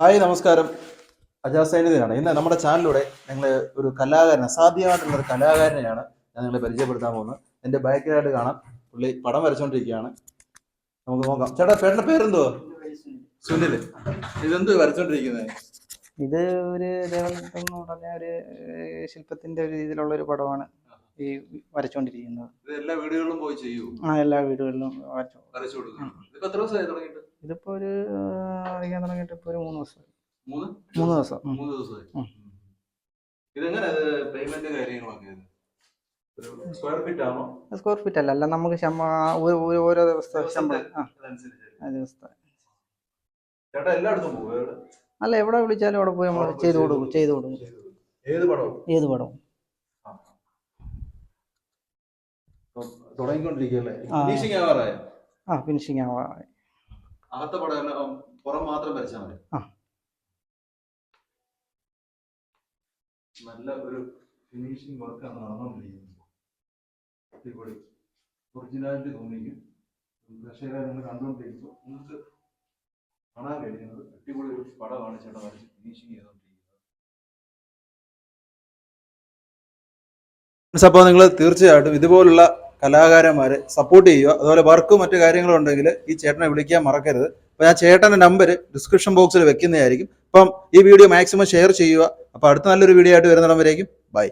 Hi നമസ്കാരം. അജാസ് സൈനികനാണ് ഇന്ന് നമ്മുടെ ചാനലിലൂടെ ഞങ്ങൾ ഒരു കലാകാരൻ അസാധ്യമായിട്ടുള്ള ഒരു കലാകാരനെയാണ് ഞാൻ നിങ്ങളെ പരിചയപ്പെടുത്താൻ പോകുന്നത്. എന്റെ ബാക്കിലായിട്ട് കാണാം. പുള്ളി പടം വരച്ചോണ്ടിരിക്കുകയാണ്. നമുക്ക് നോക്കാം. ചേട്ടാ പേരുടെ പേരെന്തോ സുനിൽ ഇതെന്ത് വരച്ചോണ്ടിരിക്കുന്നത് ഇത് ഒരു എന്ന് പറഞ്ഞ ഒരു ശില്പത്തിന്റെ ഒരു രീതിയിലുള്ള ഒരു പടമാണ്. ഈ വരച്ചുകൊണ്ടിരിക്കുന്നത് ഇത് എല്ലാ വീടുകളിലും പോയി ചെയ്യൂ? ആ എല്ലാ വീടുകളിലും വരച്ചു. വരച്ചു കൊടുക്കും. ഇതിപ്പോ എത്ര ദിവസമായി തുടങ്ങിയിട്ട്? ഇതിപ്പോ ഒരു വരയ്ക്കാൻ തുടങ്ങിയിട്ട് ഇപ്പൊ ഒരു മൂന്ന് ദിവസം. മൂന്ന്? മൂന്ന് ദിവസം. മൂന്ന് ദിവസമായി. ഇതെങ്ങനെ പേയ്മെന്റ് കാര്യങ്ങളൊക്കെ? ഇത്? സ്ക്വയർ ഫീറ്റ് ആണോ? സ്ക്വയർ ഫീറ്റ് അല്ല. അല്ല നമുക്ക് ഓരോ ദിവസത്തെ ശമ്പളം. ചേട്ടാ എല്ലായിടത്തും? അല്ല എവിടെ വിളിച്ചാലും അവിടെ പോയി നമ്മൾ ചെയ്ത് കൊടുക്കും. ചെയ്തു കൊടുക്കും. ഏത് പടവും? ഏത് പടവും? തുടങ്ങിക്കൊണ്ടിരിക്കുകയല്ലേ? ആ. ഫിനിഷിംഗ് ആവാറായ ആ ഫിനിഷിങ് ആവാ അകത്തെ പടം എല്ലാം പുറം മാത്രം വരച്ചാൽ മതി. ആ. നല്ല ഒരു ഫിനിഷിംഗ് വർക്കാണ് നടന്നുകൊണ്ടിരിക്കുന്നത്. അടിപൊളി. ഒറിജിനാലിറ്റി തോന്നിക്കും പ്രേക്ഷകരെ നിങ്ങൾ കണ്ടുകൊണ്ടിരിക്കുമ്പോൾ നിങ്ങൾക്ക് കാണാൻ കഴിയുന്നത് അടിപൊളി ഒരു പടമാണ് ചേട്ടൻ വരച്ച് ഫിനിഷിംഗ് ചെയ്തുകൊണ്ടിരിക്കുന്നത്. അപ്പോൾ നിങ്ങൾ തീർച്ചയായിട്ടും ഇതുപോലുള്ള കലാകാരന്മാരെ സപ്പോർട്ട് ചെയ്യുക. അതുപോലെ വർക്കും മറ്റു കാര്യങ്ങളും ഉണ്ടെങ്കിൽ ഈ ചേട്ടനെ വിളിക്കാൻ മറക്കരുത്. അപ്പോൾ ഞാൻ ചേട്ടന്റെ നമ്പർ ഡിസ്ക്രിപ്ഷൻ ബോക്സിൽ വെക്കുന്നതായിരിക്കും. അപ്പം ഈ വീഡിയോ മാക്സിമം ഷെയർ ചെയ്യുക. അപ്പോൾ അടുത്ത നല്ലൊരു വീഡിയോ ആയിട്ട് വരുന്നിടം വരേക്കും. ബൈ